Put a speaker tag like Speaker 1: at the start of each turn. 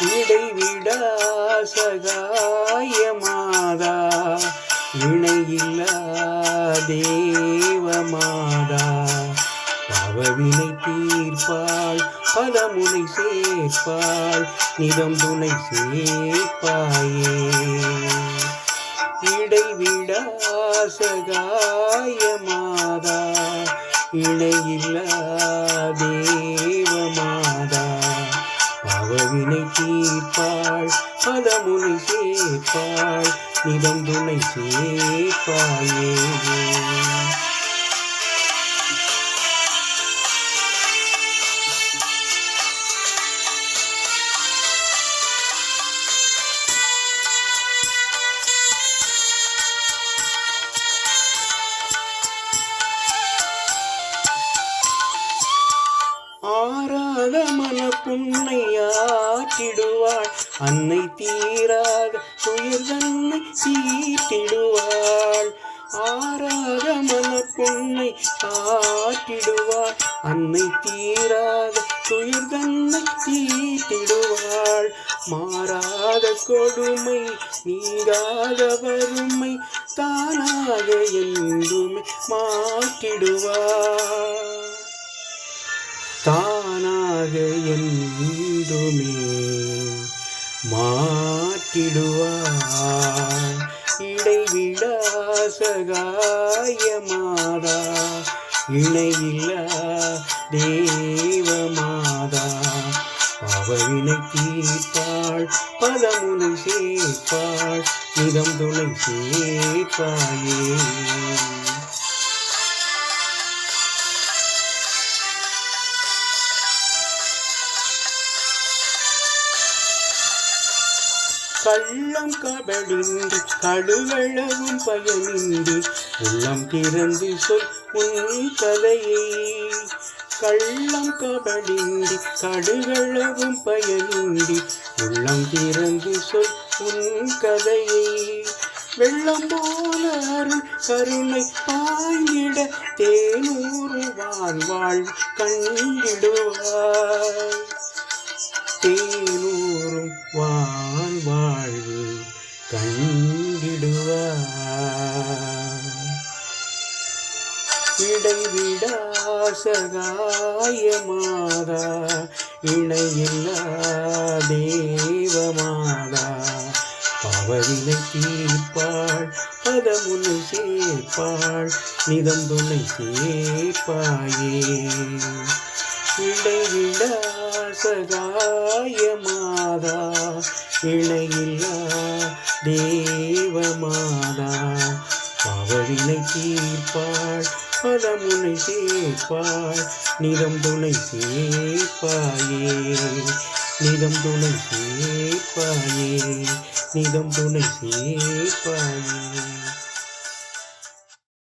Speaker 1: இடைவிடா சகாயமாதா இணையில்லா தேவமாதா. பவவினை தீர்ப்பாள் பலமுனை சேர்ப்பாள் நிதம் துணை சேர்ப்பாயே இடைவிடா சகாயமாதா இணையில்லா பாவவினை தீர்ப்பாள் பதமுனை சேர்ப்பாள் நிதம் துணை சேர்ப்பாயே. ஆறாத மனமன புண்ணையாற்றிடுவாள் அன்னை தீராத துயர் தன்னை தீட்டிடுவாள் ஆறாத மன புண்ணை ஆற்றிடுவாள் அன்னை தீராத துயர் தன்னை தீட்டிடுவாள் மாறாத கொடுமை நீங்காத வறுமை தானாக என்றுமே மாற்றிடுவாள். தானாக என்றுமே மாற்றிடுவார் இடைவிடாசகாயமாதா. இணையில்லா தேவமாதா பாவவினை தீர்ப்பாள் பதமுனை சேர்ப்பாள் நிதம் துணை சேர்ப்பாயே. கள்ளம் கபடின்றி கடுகளவும் பயனின்றி உள்ளம் திறந்து சொல் உன் கதையை. கள்ளம் கபடின்றி கடுகளவும் பயனின்றி உள்ளம் திறந்து சொல் உன் கதையை. வெள்ளம் போல அருள் கருணை பாய்ந்திட தேனூறு வாழ்வாழ் கண்டிடுவார் இடைவிடா சகாயமாதா இணையில்லா தேவமாதா. பாவவினை தீர்ப்பாள் பதமுனை சேர்ப்பாள் நிதம் துணை சேர்ப்பாயே. இடைவிடா சகாயமாதா இணையில்லா தேவமாதா. பாவவினை தீர்ப்பாள் பதமுனை சேர்ப்பாள் நிறம் துணை சேர்ப்பாயே. நிதம் துணை சேர்ப்பாயே நிதம் துணை சேர்ப்பாயே.